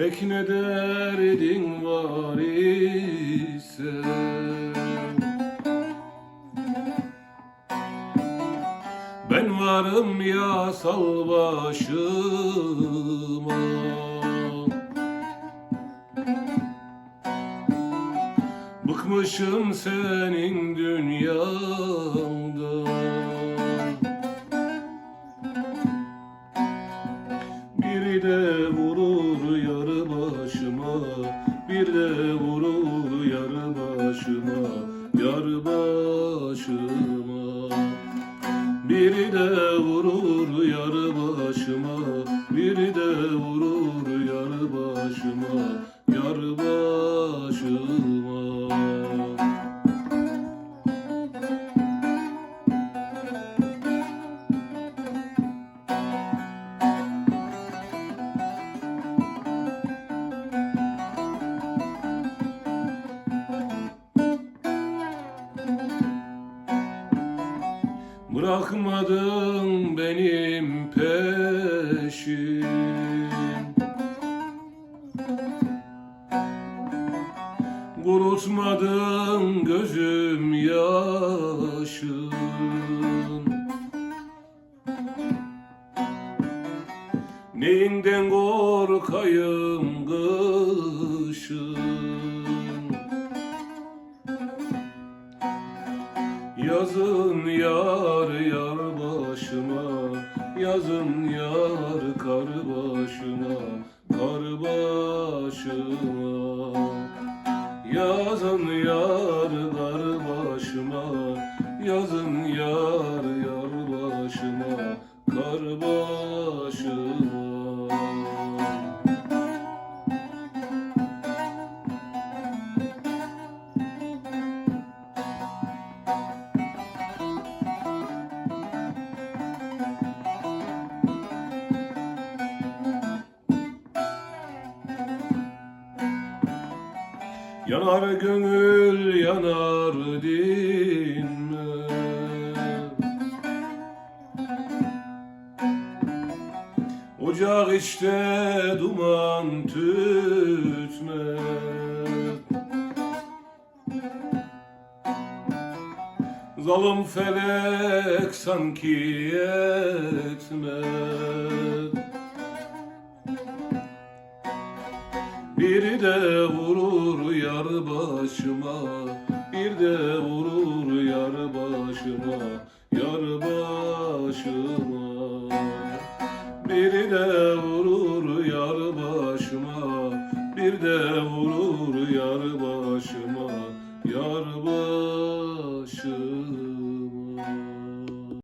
Felek ne derdin var ise? Ben varım ya sal başıma. Bıkmışım senin dünyanda. Biri de yarı başıma Bir de vurur yarı başıma Yarı başıma. Biri de vurur yarı başıma Biri de vurur yarı başıma Yarı başıma Bırakmadın benim peşim. Kurutmadın gözüm yaşın. Neyinden korkayım kışın? Yazın yar yar başıma Yazın yar kar başıma Kar başıma. Yazın yar kar başıma Yazın yar yar başıma Kar başıma Yanar gönül yanar dinme Ocak işte duman tütme. Zalim felek sanki yetmez Bir de vurur yar başıma Bir de vurur yar başıma Yar başıma. Bir de vurur yar başıma Bir de vurur yar başıma Yar başıma